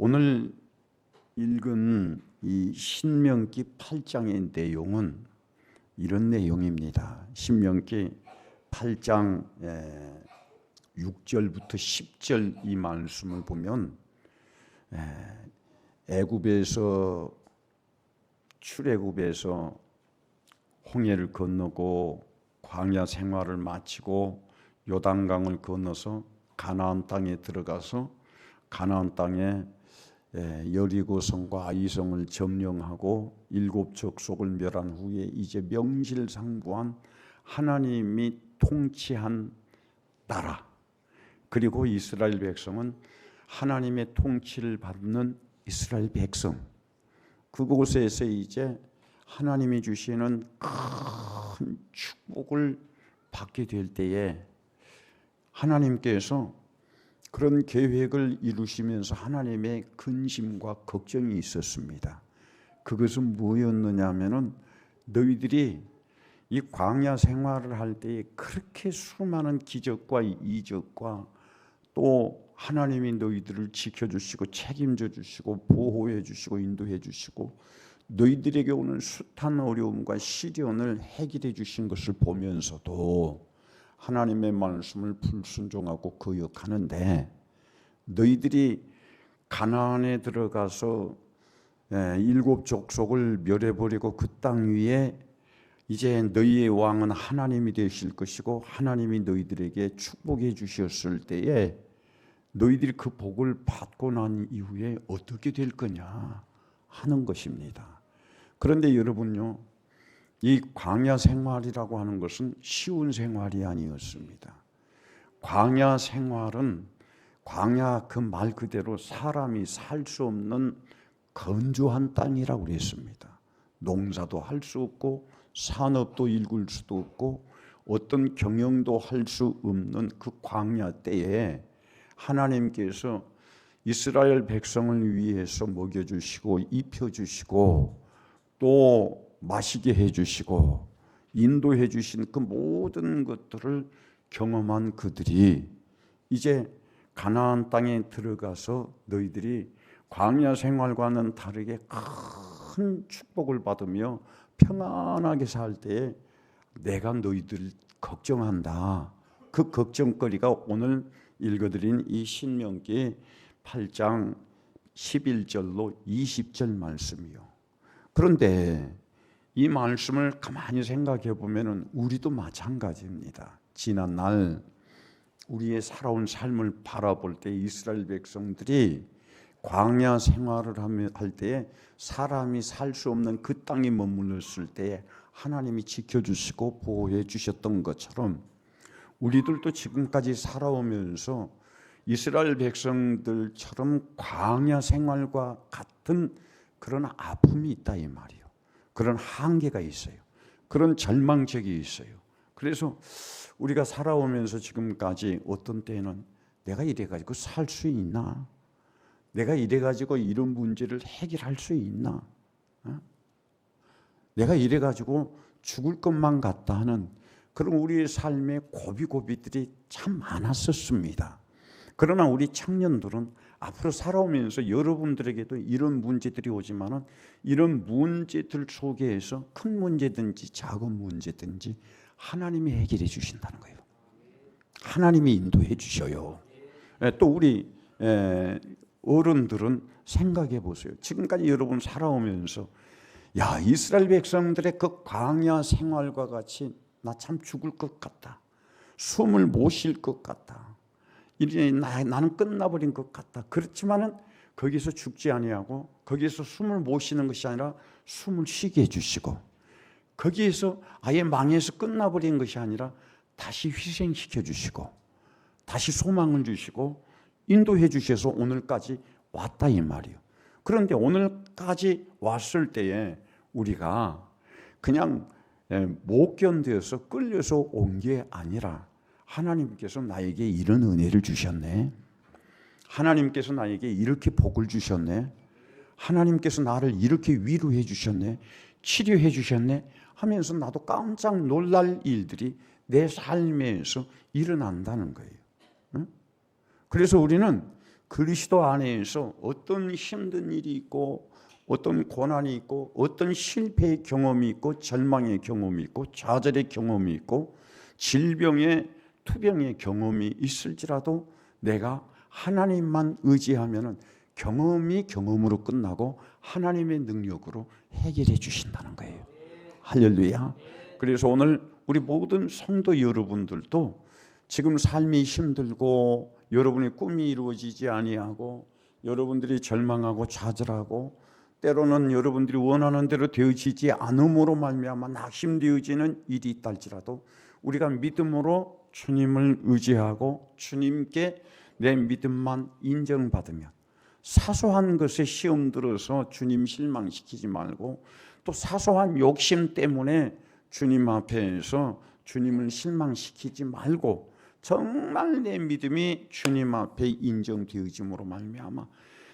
오늘 읽은 이 신명기 8장의 내용은 이런 내용입니다. 신명기 8장 6절부터 10절 이 말씀을 보면 애굽에서 출애굽에서 홍해를 건너고 광야 생활을 마치고 요단강을 건너서 가나안 땅에 들어가서 가나안 땅에 여리고 성과 아이성을 점령하고 일곱 족속을 멸한 후에 이제 명실상부한 하나님이 통치한 나라. 그리고 이스라엘 백성은 하나님의 통치를 받는 이스라엘 백성. 그곳에서 이제 하나님이 주시는 큰 축복을 받게 될 때에 하나님께서 그런 계획을 이루시면서 하나님의 근심과 걱정이 있었습니다. 그것은 뭐였느냐 면은 너희들이 이 광야 생활을 할 때에 그렇게 수많은 기적과 이적과 또 하나님이 너희들을 지켜주시고 책임져 주시고 보호해 주시고 인도해 주시고 너희들에게 오는 숱한 어려움과 시련을 해결해 주신 것을 보면서도 하나님의 말씀을 불순종하고 거역하는데 너희들이 가나안에 들어가서 일곱 족속을 멸해버리고 그 땅 위에 이제 너희의 왕은 하나님이 되실 것이고 하나님이 너희들에게 축복해 주셨을 때에 너희들이 그 복을 받고 난 이후에 어떻게 될 거냐 하는 것입니다. 그런데 여러분요, 이 광야 생활이라고 하는 것은 쉬운 생활이 아니었습니다. 광야 생활은 광야 그 말 그대로 사람이 살 수 없는 건조한 땅이라고 그랬습니다. 농사도 할 수 없고 산업도 일굴 수도 없고 어떤 경영도 할 수 없는 그 광야 때에 하나님께서 이스라엘 백성을 위해서 먹여 주시고 입혀 주시고 또 마시게 해주시고 인도해 주신 그 모든 것들을 경험한 그들이 이제 가나안 땅에 들어가서 너희들이 광야 생활과는 다르게 큰 축복을 받으며 평안하게 살 때에 내가 너희들 걱정한다. 그 걱정거리가 오늘 읽어드린 이 신명기 8장 11절로 20절 말씀이요. 그런데 이 말씀을 가만히 생각해 보면은 우리도 마찬가지입니다. 지난 날 우리의 살아온 삶을 바라볼 때 이스라엘 백성들이 광야 생활을 할 때에 사람이 살 수 없는 그 땅에 머물렀을 때에 하나님이 지켜주시고 보호해 주셨던 것처럼 우리들도 지금까지 살아오면서 이스라엘 백성들처럼 광야 생활과 같은 그런 아픔이 있다 이 말이에요. 그런 한계가 있어요. 그런 절망적이 있어요. 그래서 우리가 살아오면서 지금까지 어떤 때는 내가 이래 가지고 살 수 있나? 내가 이래 가지고 이런 문제를 해결할 수 있나? 어? 내가 이래 가지고 죽을 것만 같다 하는 그런 우리의 삶의 고비고비들이 참 많았었습니다. 그러나 우리 청년들은 앞으로 살아오면서 여러분들에게도 이런 문제들이 오지만은 이런 문제들 속에서 큰 문제든지 작은 문제든지 하나님이 해결해 주신다는 거예요. 하나님이 인도해 주셔요. 예, 또 우리 예, 어른들은 생각해 보세요. 지금까지 여러분 살아오면서 야 이스라엘 백성들의 그 광야 생활과 같이 나 참 죽을 것 같다. 숨을 못 쉴 것 같다. 이제 나, 나는 끝나버린 것 같다. 그렇지만은 거기서 죽지 아니하고 거기서 숨을 못 쉬는 것이 아니라 숨을 쉬게 해주시고 거기에서 아예 망해서 끝나버린 것이 아니라 다시 희생시켜 주시고 다시 소망을 주시고 인도해 주셔서 오늘까지 왔다 이 말이요. 그런데 오늘까지 왔을 때에 우리가 그냥 못 견뎌서 끌려서 온 게 아니라 하나님께서 나에게 이런 은혜를 주셨네. 하나님께서 나에게 이렇게 복을 주셨네. 하나님께서 나를 이렇게 위로해 주셨네. 치료해 주셨네. 하면서 나도 깜짝 놀랄 일들이 내 삶에서 일어난다는 거예요. 그래서 우리는 그리스도 안에서 어떤 힘든 일이 있고 어떤 고난이 있고 어떤 실패의 경험이 있고 절망의 경험이 있고 좌절의 경험이 있고 질병의 투병의 경험이 있을지라도 내가 하나님만 의지하면은 경험이 경험으로 끝나고 하나님의 능력으로 해결해 주신다는 거예요. 할렐루야. 그래서 오늘 우리 모든 성도 여러분들도 지금 삶이 힘들고 여러분의 꿈이 이루어지지 아니하고 여러분들이 절망하고 좌절하고 때로는 여러분들이 원하는 대로 되어지지 않음으로 말미암아 낙심되어지는 일이 있다 할지라도 우리가 믿음으로 주님을 의지하고 주님께 내 믿음만 인정받으면 사소한 것에 시험 들어서 주님 실망시키지 말고 또 사소한 욕심 때문에 주님 앞에서 주님을 실망시키지 말고 정말 내 믿음이 주님 앞에 인정되어짐으로 말미암아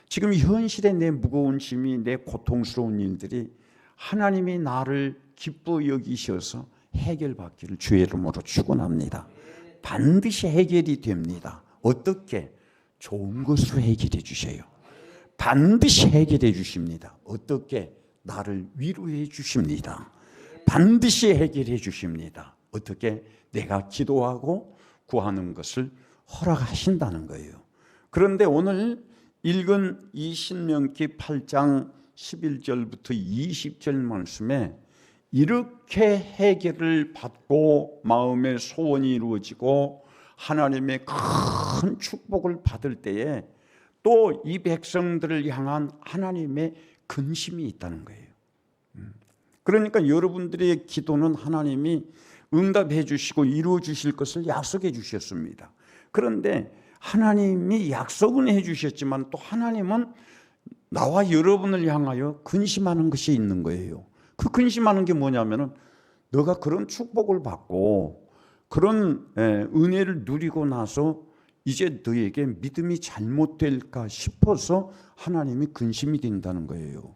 지금 현실의 내 무거운 짐이 내 고통스러운 일들이 하나님이 나를 기뻐 여기셔서 해결받기를 주의 이름으로 축원합니다. 반드시 해결이 됩니다. 어떻게? 좋은 것으로 해결해 주셔요. 반드시 해결해 주십니다. 어떻게? 나를 위로해 주십니다. 반드시 해결해 주십니다. 어떻게? 내가 기도하고 구하는 것을 허락하신다는 거예요. 그런데 오늘 읽은 이 신명기 8장 11절부터 20절 말씀에 이렇게 해결을 받고 마음의 소원이 이루어지고 하나님의 큰 축복을 받을 때에 또 이 백성들을 향한 하나님의 근심이 있다는 거예요. 음. 그러니까 여러분들의 기도는 하나님이 응답해 주시고 이루어 주실 것을 약속해 주셨습니다. 그런데 하나님이 약속은 해 주셨지만 또 하나님은 나와 여러분을 향하여 근심하는 것이 있는 거예요. 그 근심하는 게 뭐냐면은 너가 그런 축복을 받고 그런 예, 은혜를 누리고 나서 이제 너에게 믿음이 잘못될까 싶어서 하나님이 근심이 된다는 거예요.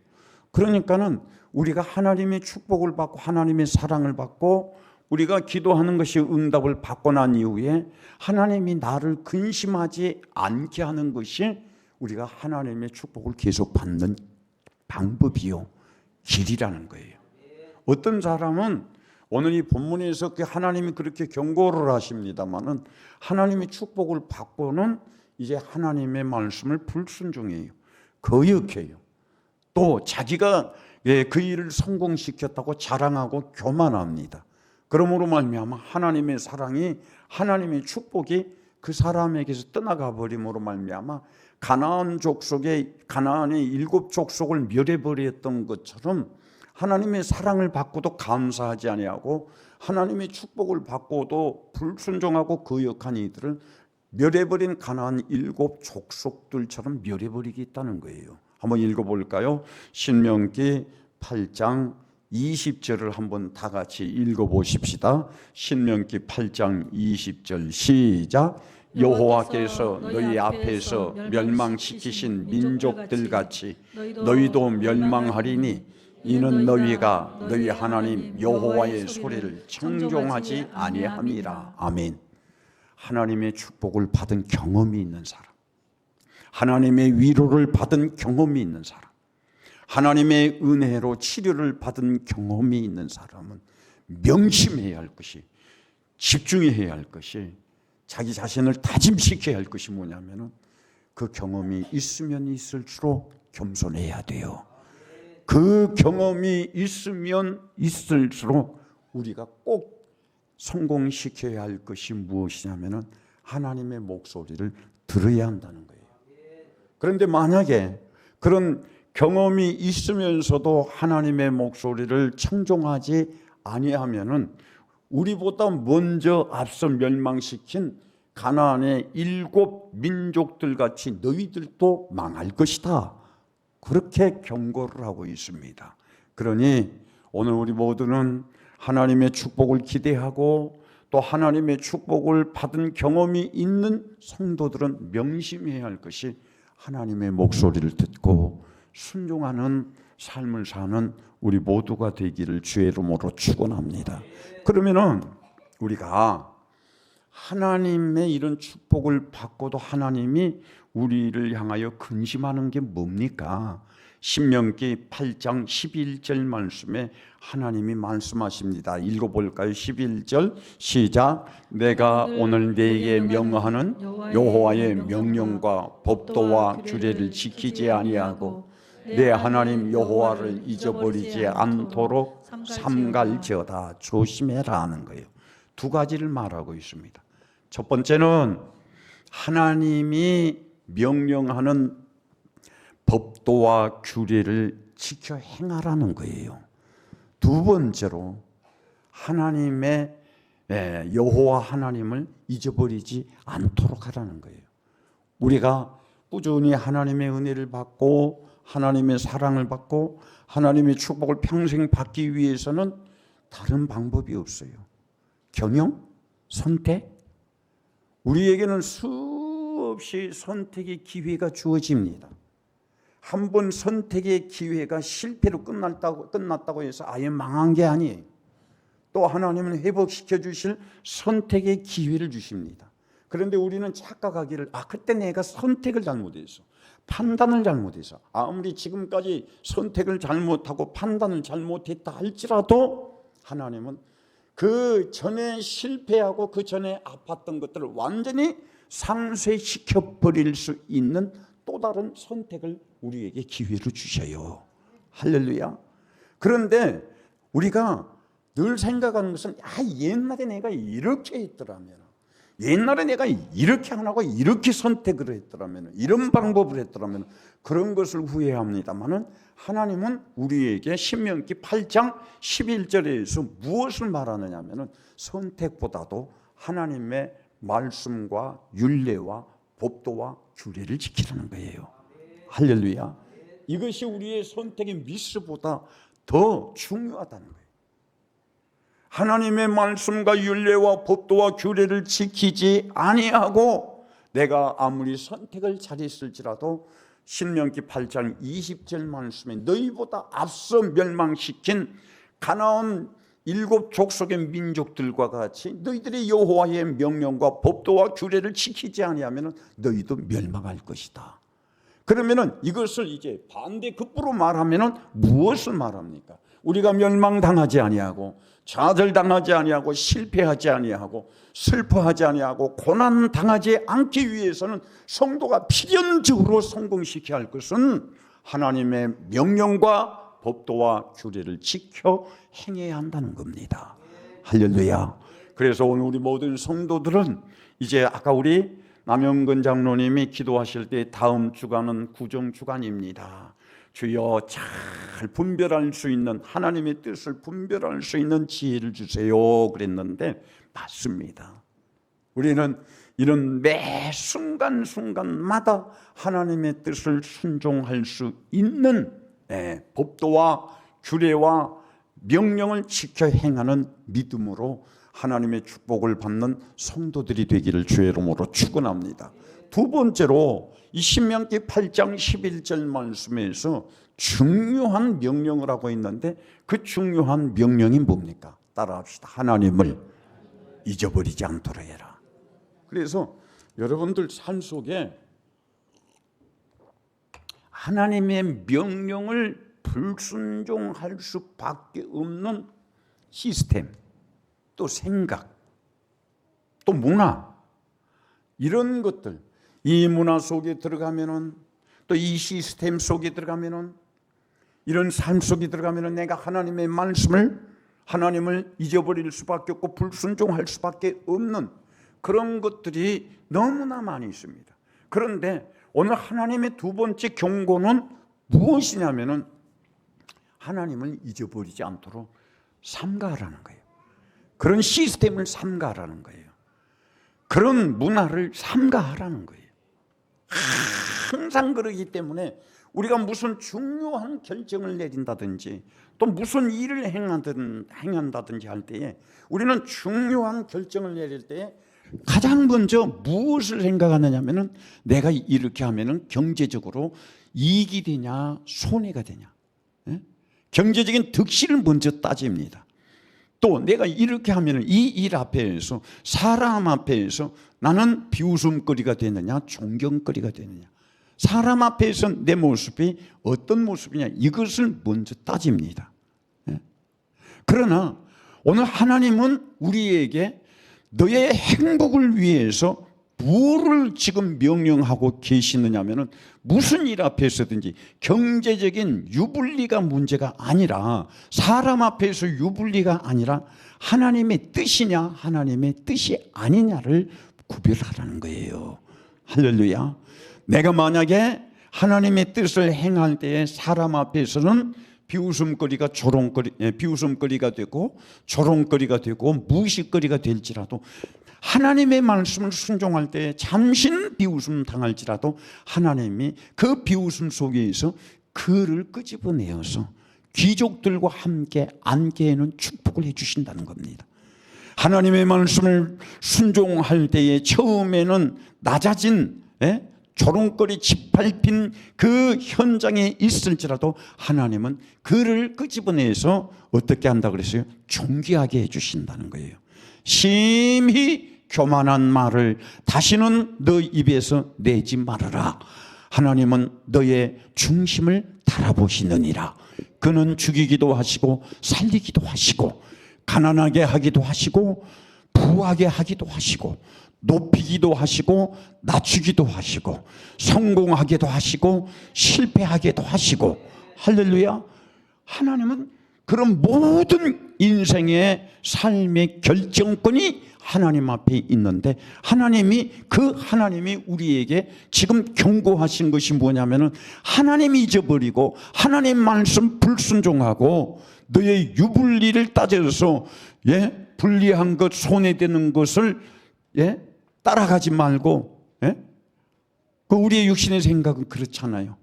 그러니까는 우리가 하나님의 축복을 받고 하나님의 사랑을 받고 우리가 기도하는 것이 응답을 받고 난 이후에 하나님이 나를 근심하지 않게 하는 것이 우리가 하나님의 축복을 계속 받는 방법이요. 길이라는 거예요. 어떤 사람은 오늘 이 본문에서 그 하나님이 그렇게 경고를 하십니다만은 하나님의 축복을 받고는 이제 하나님의 말씀을 불순종해요. 거역해요. 또 자기가 예, 그 일을 성공시켰다고 자랑하고 교만합니다. 그러므로 말미암아 하나님의 사랑이 하나님의 축복이 그 사람에게서 떠나가 버림으로 말미암아 가나안 족속의 가나안의 일곱 족속을 멸해 버렸던 것처럼 하나님의 사랑을 받고도 감사하지 아니하고 하나님의 축복을 받고도 불순종하고 거역한 이들을 멸해버린 가나안 일곱 족속들처럼 멸해버리겠다는 거예요. 한번 읽어볼까요? 신명기 8장 20절을 한번 다 같이 읽어보십시다. 신명기 8장 20절 시작. 여호와께서 너희 앞에서 멸망시키신 민족들 같이 너희도 멸망하리니 이는 너희가 너희 하나님 여호와의 소리를 청종하지 아니함이라. 아멘. 하나님의 축복을 받은 경험이 있는 사람. 하나님의 위로를 받은 경험이 있는 사람. 하나님의 은혜로 치료를 받은 경험이 있는 사람은 명심해야 할 것이 집중해야 할 것이 자기 자신을 다짐시켜야 할 것이 뭐냐면은 그 경험이 있으면 있을수록 겸손해야 돼요. 그 경험이 있으면 있을수록 우리가 꼭 성공시켜야 할 것이 무엇이냐면은 하나님의 목소리를 들어야 한다는 거예요. 그런데 만약에 그런 경험이 있으면서도 하나님의 목소리를 청종하지 아니하면은 우리보다 먼저 앞서 멸망시킨 가나안의 일곱 민족들 같이 너희들도 망할 것이다. 그렇게 경고를 하고 있습니다. 그러니 오늘 우리 모두는 하나님의 축복을 기대하고 또 하나님의 축복을 받은 경험이 있는 성도들은 명심해야 할 것이 하나님의 목소리를 듣고 순종하는 삶을 사는 우리 모두가 되기를 주의 이름으로 축원합니다. 그러면은 우리가 하나님의 이런 축복을 받고도 하나님이 우리를 향하여 근심하는 게 뭡니까? 신명기 8장 11절 말씀에 하나님이 말씀하십니다. 읽어볼까요? 11절 시작. 내가 오늘 네게 명하는 여호와의 명령과 법도와 규례를 지키지 아니하고 내 하나님 여호와를 잊어버리지 않도록 삼갈지어다 조심해라 하는 거예요. 두 가지를 말하고 있습니다. 첫 번째는 하나님이 명령하는 법도와 규례를 지켜 행하라는 거예요. 두 번째로 하나님의 예, 여호와 하나님을 잊어버리지 않도록 하라는 거예요. 우리가 꾸준히 하나님의 은혜를 받고 하나님의 사랑을 받고 하나님의 축복을 평생 받기 위해서는 다른 방법이 없어요. 경영, 선택. 우리에게는 수없이 선택의 기회가 주어집니다. 한 번 선택의 기회가 실패로 끝났다고 끝났다고 해서 아예 망한 게 아니에요. 또 하나님은 회복시켜 주실 선택의 기회를 주십니다. 그런데 우리는 착각하기를 아 그때 내가 선택을 잘못해서 판단을 잘못해서 아무리 지금까지 선택을 잘못하고 판단을 잘못했다 할지라도 하나님은 그 전에 실패하고 그 전에 아팠던 것들을 완전히 상쇄시켜 버릴 수 있는 또 다른 선택을 우리에게 기회로 주셔요. 할렐루야. 그런데 우리가 늘 생각하는 것은 아 옛날에 내가 이렇게 했더라면 옛날에 내가 이렇게 안 하고 이렇게 선택을 했더라면 이런 방법을 했더라면 그런 것을 후회합니다만은 하나님은 우리에게 신명기 8장 11절에서 무엇을 말하느냐면은 선택보다도 하나님의 말씀과 윤례와 법도와 규례를 지키라는 거예요. 할렐루야. 이것이 우리의 선택의 미스보다 더 중요하다는 거예요. 하나님의 말씀과 윤례와 법도와 규례를 지키지 아니하고 내가 아무리 선택을 잘했을지라도 신명기 8장 20절 말씀에 너희보다 앞서 멸망시킨 가나안 일곱 족속의 민족들과 같이 너희들이 여호와의 명령과 법도와 규례를 지키지 아니하면 너희도 멸망할 것이다. 그러면은 이것을 이제 반대 급부로 말하면은 무엇을 말합니까? 우리가 멸망당하지 아니하고 좌절당하지 아니하고 실패하지 아니하고 슬퍼하지 아니하고 고난 당하지 않기 위해서는 성도가 필연적으로 성공시켜야 할 것은 하나님의 명령과 법도와 규례를 지켜 행해야 한다는 겁니다. 할렐루야. 그래서 오늘 우리 모든 성도들은 이제 아까 우리 남영근 장로님이 기도하실 때 다음 주간은 구정 주간입니다. 주여 잘 분별할 수 있는 하나님의 뜻을 분별할 수 있는 지혜를 주세요. 그랬는데 맞습니다. 우리는 이런 매 순간순간마다 하나님의 뜻을 순종할 수 있는 예, 법도와 규례와 명령을 지켜 행하는 믿음으로 하나님의 축복을 받는 성도들이 되기를 주의 이름으로 축원합니다. 두 번째로 이 신명기 8장 11절 말씀에서 중요한 명령을 하고 있는데 그 중요한 명령이 뭡니까? 따라합시다. 하나님을 잊어버리지 않도록 해라. 그래서 여러분들 삶 속에 하나님의 명령을 불순종할 수밖에 없는 시스템, 또 생각, 또 문화 이런 것들 이 문화 속에 들어가면은 또 이 시스템 속에 들어가면은 이런 삶 속에 들어가면은 내가 하나님의 말씀을 하나님을 잊어버릴 수밖에 없고 불순종할 수밖에 없는 그런 것들이 너무나 많이 있습니다. 그런데 오늘 하나님의 두 번째 경고는 무엇이냐면은 하나님을 잊어버리지 않도록 삼가하라는 거예요. 그런 시스템을 삼가하라는 거예요. 그런 문화를 삼가하라는 거예요. 항상 그러기 때문에 우리가 무슨 중요한 결정을 내린다든지 또 무슨 일을 행하든 행한다든지 할 때에 우리는 중요한 결정을 내릴 때에 가장 먼저 무엇을 생각하느냐면은 내가 이렇게 하면은 경제적으로 이익이 되냐 손해가 되냐 예? 경제적인 득실을 먼저 따집니다. 또 내가 이렇게 하면 이 일 앞에서 사람 앞에서 나는 비웃음거리가 되느냐 존경거리가 되느냐 사람 앞에서 내 모습이 어떤 모습이냐 이것을 먼저 따집니다. 예. 그러나 오늘 하나님은 우리에게 너의 행복을 위해서 무엇을 지금 명령하고 계시느냐면은 무슨 일 앞에서든지 경제적인 유불리가 문제가 아니라 사람 앞에서 유불리가 아니라 하나님의 뜻이냐 하나님의 뜻이 아니냐를 구별하라는 거예요. 할렐루야. 내가 만약에 하나님의 뜻을 행할 때에 사람 앞에서는 비웃음거리가 조롱거리, 예, 비웃음거리가 되고 조롱거리가 되고 무시거리가 될지라도 하나님의 말씀을 순종할 때 잠신 비웃음 당할지라도 하나님이 그 비웃음 속에서 그를 끄집어내어서 귀족들과 함께 하는 축복을 해주신다는 겁니다. 하나님의 말씀을 순종할 때에 처음에는 낮아진 예? 조롱거리 짓밟힌 그 현장에 있을지라도 하나님은 그를 끄집어내서 어떻게 한다 그랬어요? 존귀하게 해주신다는 거예요. 심히 교만한 말을 다시는 너 입에서 내지 말아라. 하나님은 너의 중심을 달아보시느니라. 그는 죽이기도 하시고 살리기도 하시고 가난하게 하기도 하시고 부하게 하기도 하시고 높이기도 하시고 낮추기도 하시고 성공하게도 하시고 실패하게도 하시고 할렐루야 하나님은 그런 모든 인생의 삶의 결정권이 하나님 앞에 있는데 하나님이 그 하나님이 우리에게 지금 경고하신 것이 뭐냐면은 하나님 잊어버리고 하나님 말씀 불순종하고 너의 유불리를 따져서 예 불리한 것 손해되는 것을 예 따라가지 말고 예? 그 우리의 육신의 생각은 그렇잖아요.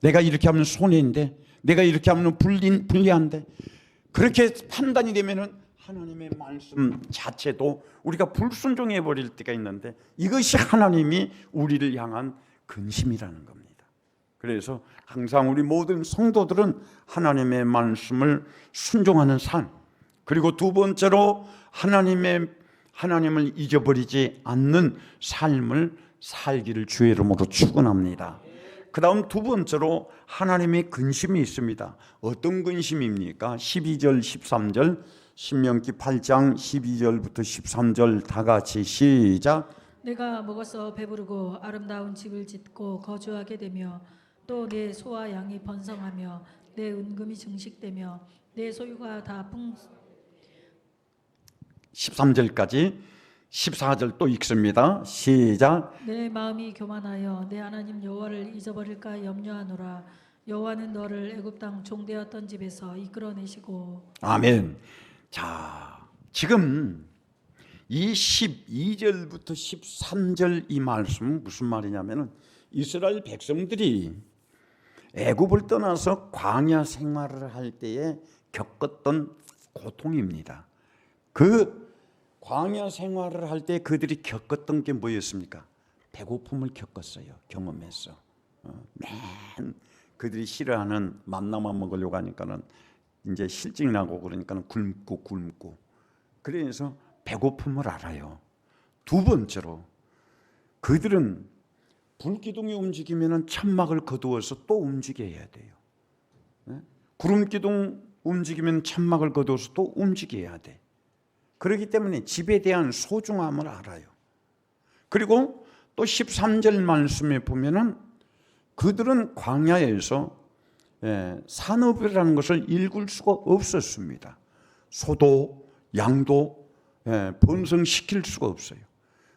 내가 이렇게 하면 손해인데 내가 이렇게 하면 불리, 불리한데 그렇게 판단이 되면은 하나님의 말씀 자체도 우리가 불순종해 버릴 때가 있는데 이것이 하나님이 우리를 향한 근심이라는 겁니다. 그래서 항상 우리 모든 성도들은 하나님의 말씀을 순종하는 삶 그리고 두 번째로 하나님의 하나님을 잊어버리지 않는 삶을 살기를 주의 이름으로 축원합니다. 그 다음 두 번째로 하나님의 근심이 있습니다. 어떤 근심입니까? 12절 13절 신명기 8장 12절부터 13절 다 같이 시작. 내가 먹어서 배부르고 아름다운 집을 짓고 거주하게 되며 또 내 소와 양이 번성하며 내 은금이 증식되며 내 소유가 다 풍, 13절까지 14절 또 읽습니다. 시작. 내 마음이 교만하여 내 하나님 여호와를 잊어버릴까 염려하노라 여호와는 너를 애굽 땅 종되었던 집에서 이끌어내시고 아멘. 자, 지금 이 12절부터 13절 이 말씀은 무슨 말이냐면은 이스라엘 백성들이 애굽을 떠나서 광야 생활을 할 때에 겪었던 고통입니다. 그 광야 생활을 할 때 그들이 겪었던 게 뭐였습니까? 배고픔을 겪었어요. 경험했어. 어, 맨 그들이 싫어하는 만나만 먹으려고 하니까는 이제 실증 나고 그러니까는 굶고 굶고 그래서 배고픔을 알아요. 두 번째로 그들은 불기둥이 움직이면은 천막을 거두어서 또 움직여야 돼요. 네? 구름 기둥 움직이면 천막을 거두어서 또 움직여야 돼. 그렇기 때문에 집에 대한 소중함을 알아요. 그리고 또 13절 말씀에 보면은 그들은 광야에서 예, 산업이라는 것을 읽을 수가 없었습니다. 소도 양도 예, 번성시킬 수가 없어요.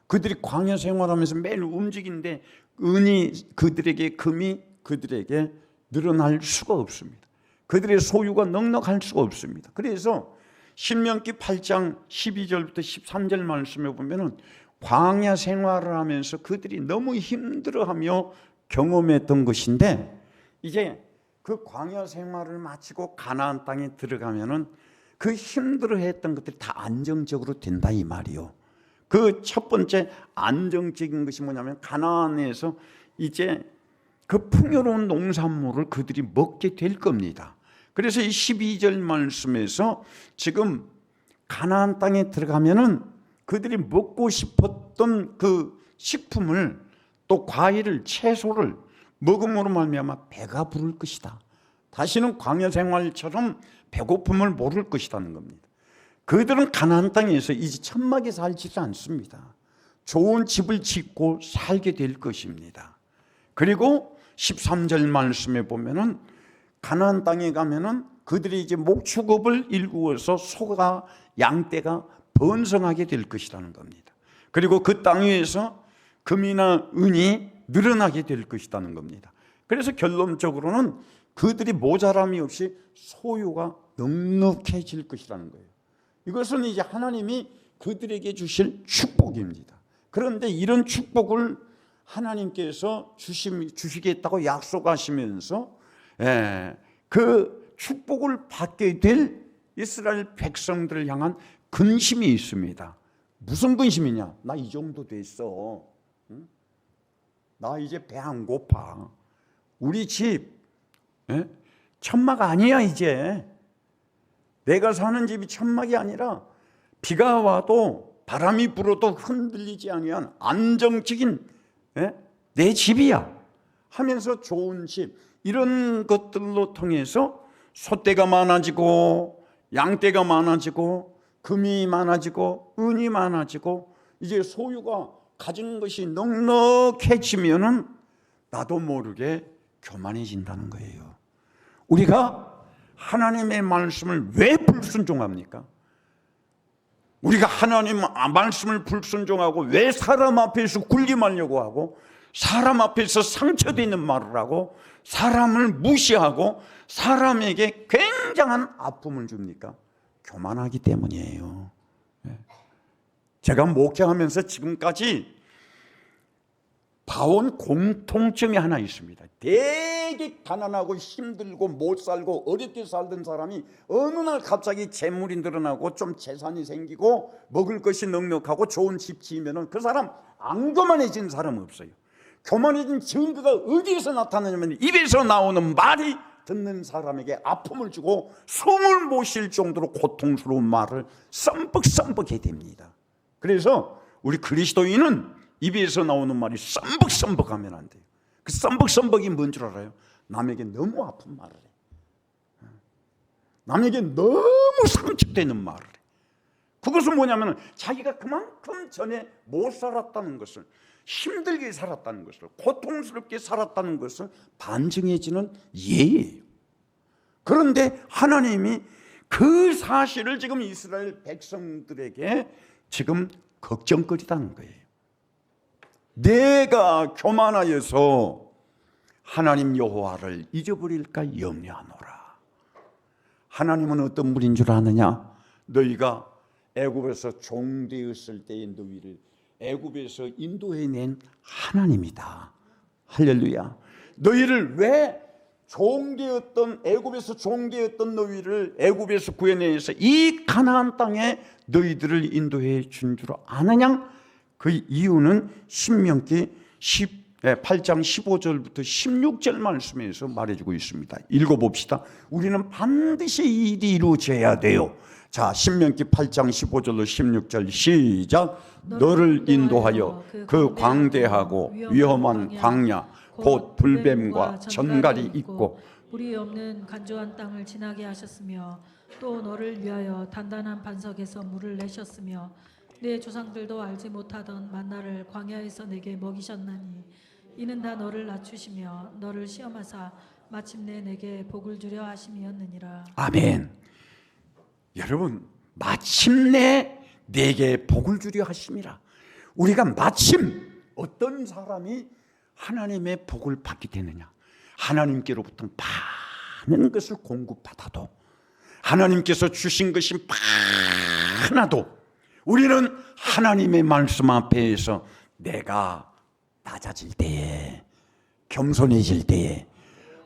그들이 광야 생활하면서 매일 움직이는데 은이 그들에게 금이 그들에게 늘어날 수가 없습니다. 그들의 소유가 넉넉할 수가 없습니다. 그래서 신명기 8장 12절부터 13절 말씀에 보면은 광야 생활을 하면서 그들이 너무 힘들어하며 경험했던 것인데 이제 그 광야 생활을 마치고 가나안 땅에 들어가면은 그 힘들어했던 것들이 다 안정적으로 된다 이 말이요. 그 첫 번째 안정적인 것이 뭐냐면 가나안에서 이제 그 풍요로운 농산물을 그들이 먹게 될 겁니다. 그래서 이 12절 말씀에서 지금 가나안 땅에 들어가면은 그들이 먹고 싶었던 그 식품을 또 과일을 채소를 먹음으로 말미암아 배가 부를 것이다. 다시는 광야 생활처럼 배고픔을 모를 것이라는 겁니다. 그들은 가나안 땅에서 이제 천막에 살지 않습니다. 좋은 집을 짓고 살게 될 것입니다. 그리고 13절 말씀에 보면은 가나안 땅에 가면은 그들이 이제 목축업을 일구어서 소가 양떼가 번성하게 될 것이라는 겁니다. 그리고 그 땅 위에서 금이나 은이 늘어나게 될 것이라는 겁니다. 그래서 결론적으로는 그들이 모자람이 없이 소유가 넉넉해질 것이라는 거예요. 이것은 이제 하나님이 그들에게 주실 축복입니다. 그런데 이런 축복을 하나님께서 주심, 주시겠다고 약속하시면서 예, 그 축복을 받게 될 이스라엘 백성들을 향한 근심이 있습니다. 무슨 근심이냐? 나 이 정도 됐어. 응? 나 이제 배 안 고파. 우리 집 예? 천막 아니야 이제. 내가 사는 집이 천막이 아니라 비가 와도 바람이 불어도 흔들리지 아니한 안정적인 예? 내 집이야 하면서 좋은 집 이런 것들로 통해서 소떼가 많아지고 양떼가 많아지고 금이 많아지고 은이 많아지고 이제 소유가 가진 것이 넉넉해지면은 나도 모르게 교만해진다는 거예요. 우리가 하나님의 말씀을 왜 불순종합니까? 우리가 하나님 말씀을 불순종하고 왜 사람 앞에서 굴림하려고 하고 사람 앞에서 상처되는 말을 하고 사람을 무시하고 사람에게 굉장한 아픔을 줍니까? 교만하기 때문이에요. 예. 제가 목회하면서 지금까지 봐온 공통점이 하나 있습니다. 되게 가난하고 힘들고 못 살고 어렵게 살던 사람이 어느 날 갑자기 재물이 늘어나고 좀 재산이 생기고 먹을 것이 넉넉하고 좋은 집 지으면은 그 사람 안 교만해진 사람 없어요. 교만해진 증거가 어디에서 나타나냐면 입에서 나오는 말이 듣는 사람에게 아픔을 주고 숨을 못 쉴 정도로 고통스러운 말을 썸벅썸벅해 됩니다. 그래서 우리 그리스도인은 입에서 나오는 말이 썸벅썸벅하면 안 돼요. 그 썸벅썸벅이 뭔 줄 알아요? 남에게 너무 아픈 말을 해. 남에게 너무 상처되는 말을 해. 그것은 뭐냐면 자기가 그만큼 전에 못 살았다는 것을 힘들게 살았다는 것을 고통스럽게 살았다는 것을 반증해지는 예예요. 그런데 하나님이 그 사실을 지금 이스라엘 백성들에게 지금 걱정거리다는 거예요. 내가 교만하여서 하나님 여호와를 잊어버릴까 염려하노라. 하나님은 어떤 분인 줄 아느냐? 너희가 애굽에서 종되었을 때의 너희를 애굽에서 인도해낸 하나님이다. 할렐루야. 너희를 왜 종되었던 애굽에서 종되었던 너희를 애굽에서 구해내서 이 가나안 땅에 너희들을 인도해 준 줄 아느냐? 그 이유는 신명기 10 8장 15절부터 16절 말씀에서 말해주고 있습니다. 읽어봅시다. 우리는 반드시 이 일이 이루어져야 돼요. 자, 신명기 8장 15절로 16절 시작. 너를 인도하여 그 광대하고 위험한 광야 곧 불뱀과 전갈이 있고 불이 없는 간조한 땅을 지나게 하셨으며 또 너를 위하여 단단한 반석에서 물을 내셨으며 내 조상들도 알지 못하던 만나를 광야에서 내게 먹이셨나니 이는 다 너를 낮추시며 너를 시험하사 마침내 내게 복을 주려 하심이었느니라 아멘. 여러분, 마침내 내게 복을 주려 하심이라. 우리가 마침 어떤 사람이 하나님의 복을 받게 되느냐? 하나님께로부터 많은 것을 공급받아도 하나님께서 주신 것이 많아도 우리는 하나님의 말씀 앞에서 내가 낮아질 때에 겸손해질 때에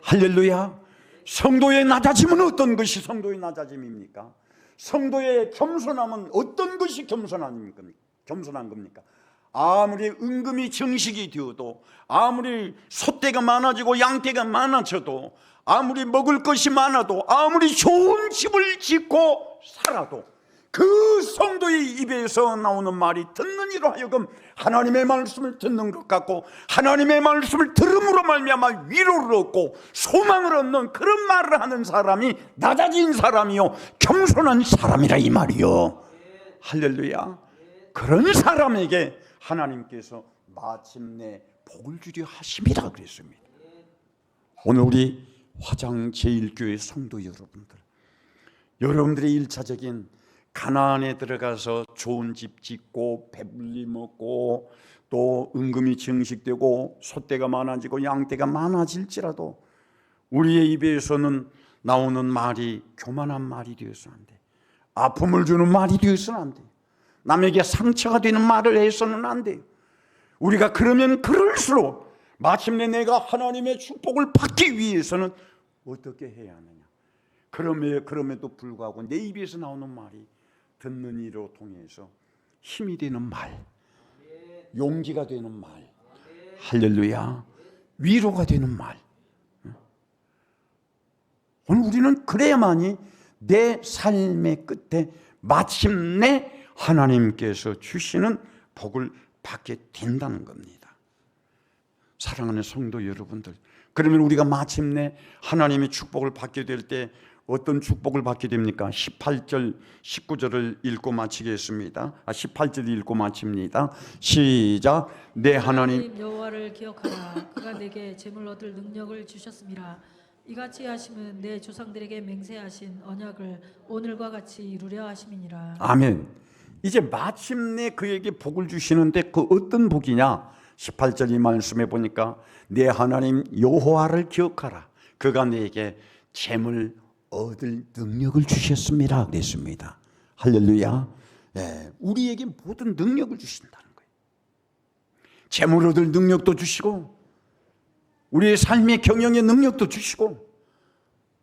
할렐루야 성도의 낮아짐은 어떤 것이 성도의 낮아짐입니까? 성도의 겸손함은 어떤 것이 겸손함입니까? 겸손한 겁니까? 아무리 은금이 정식이 되어도 아무리 소떼가 많아지고 양떼가 많아져도 아무리 먹을 것이 많아도 아무리 좋은 집을 짓고 살아도 그 성도의 입에서 나오는 말이 듣는 이로 하여금 하나님의 말씀을 듣는 것 같고 하나님의 말씀을 들음으로 말미암아 위로를 얻고 소망을 얻는 그런 말을 하는 사람이 낮아진 사람이요 겸손한 사람이라 이 말이요. 할렐루야. 그런 사람에게 하나님께서 마침내 복을 주려 하심이라 그랬습니다. 오늘 우리 화장 제일교회 성도 여러분들 여러분들의 일차적인 가나안에 들어가서 좋은 집 짓고 배불리 먹고 또 은금이 증식되고 소떼가 많아지고 양떼가 많아질지라도 우리의 입에서는 나오는 말이 교만한 말이 되어서는 안 돼. 아픔을 주는 말이 되어서는 안 돼. 남에게 상처가 되는 말을 해서는 안 돼요. 우리가 그러면 그럴수록 마침내 내가 하나님의 축복을 받기 위해서는 어떻게 해야 하느냐? 그럼에 그럼에도 불구하고 내 입에서 나오는 말이 듣는 이로 통해서 힘이 되는 말, 용기가 되는 말, 할렐루야, 위로가 되는 말. 오늘 우리는 그래야만이 내 삶의 끝에 마침내 하나님께서 주시는 복을 받게 된다는 겁니다. 사랑하는 성도 여러분들, 그러면 우리가 마침내 하나님의 축복을 받게 될 때 어떤 축복을 받게 됩니까? 18절, 19절을 읽고 마치겠습니다. 아, 18절 읽고 마칩니다. 시작. 내 하나님 여호와를 기억하라 그가 내게 재물 얻을 능력을 주셨음이라 이같이 하심은 내 조상들에게 맹세하신 언약을 오늘과 같이 이루려 하심이니라 아멘. 이제 마침내 그에게 복을 주시는데 그 어떤 복이냐? 18절 이 말씀에 보니까 내 하나님 여호와를 기억하라. 그가 내게 재물 얻을 능력을 주셨습니다. 그랬습니다. 할렐루야. 예, 우리에게 모든 능력을 주신다는 거예요. 재물 얻을 능력도 주시고 우리의 삶의 경영의 능력도 주시고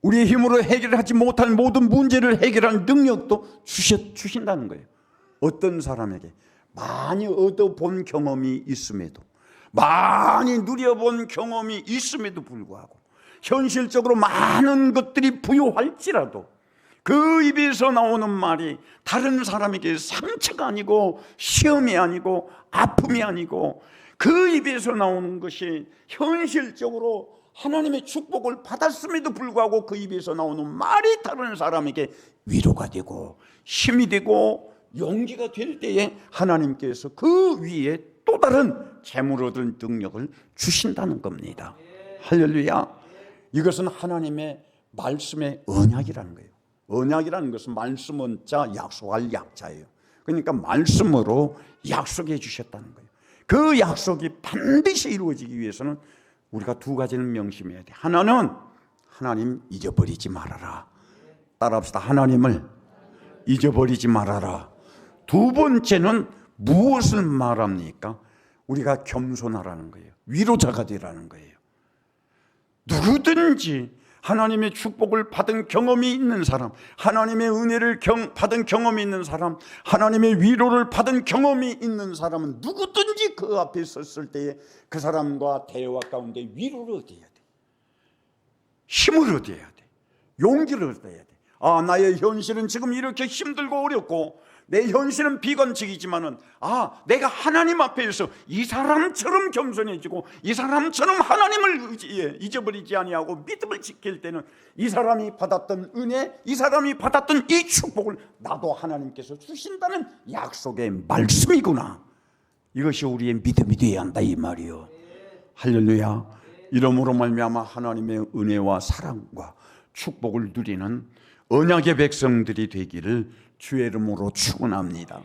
우리의 힘으로 해결하지 못할 모든 문제를 해결할 능력도 주셔, 주신다는 거예요. 어떤 사람에게 많이 얻어본 경험이 있음에도 많이 누려본 경험이 있음에도 불구하고 현실적으로 많은 것들이 부유할지라도 그 입에서 나오는 말이 다른 사람에게 상처가 아니고 시험이 아니고 아픔이 아니고 그 입에서 나오는 것이 현실적으로 하나님의 축복을 받았음에도 불구하고 그 입에서 나오는 말이 다른 사람에게 위로가 되고 힘이 되고 용기가 될 때에 하나님께서 그 위에 또 다른 재물 얻을 능력을 주신다는 겁니다. 할렐루야. 이것은 하나님의 말씀의 언약이라는 거예요. 언약이라는 것은 말씀은 자 약속할 약자예요. 그러니까 말씀으로 약속해 주셨다는 거예요. 그 약속이 반드시 이루어지기 위해서는 우리가 두 가지는 명심해야 돼. 하나는 하나님 잊어버리지 말아라. 따라합시다. 하나님을 잊어버리지 말아라. 두 번째는 무엇을 말합니까? 우리가 겸손하라는 거예요. 위로자가 되라는 거예요. 누구든지 하나님의 축복을 받은 경험이 있는 사람, 하나님의 은혜를 경, 받은 경험이 있는 사람, 하나님의 위로를 받은 경험이 있는 사람은 누구든지 그 앞에 섰을 때에 그 사람과 대화 가운데 위로를 얻어야 돼. 힘을 얻어야 돼. 용기를 얻어야 돼. 아, 나의 현실은 지금 이렇게 힘들고 어렵고 내 현실은 비관적이지만은 아, 내가 하나님 앞에서 이 사람처럼 겸손해지고 이 사람처럼 하나님을 의지해 잊어버리지 아니하고 믿음을 지킬 때는 이 사람이 받았던 은혜, 이 사람이 받았던 이 축복을 나도 하나님께서 주신다는 약속의 말씀이구나. 이것이 우리의 믿음이 되어야 한다 이 말이요. 할렐루야. 이러므로 말미암아 하나님의 은혜와 사랑과 축복을 누리는 언약의 백성들이 되기를 주의 이름으로 축원합니다.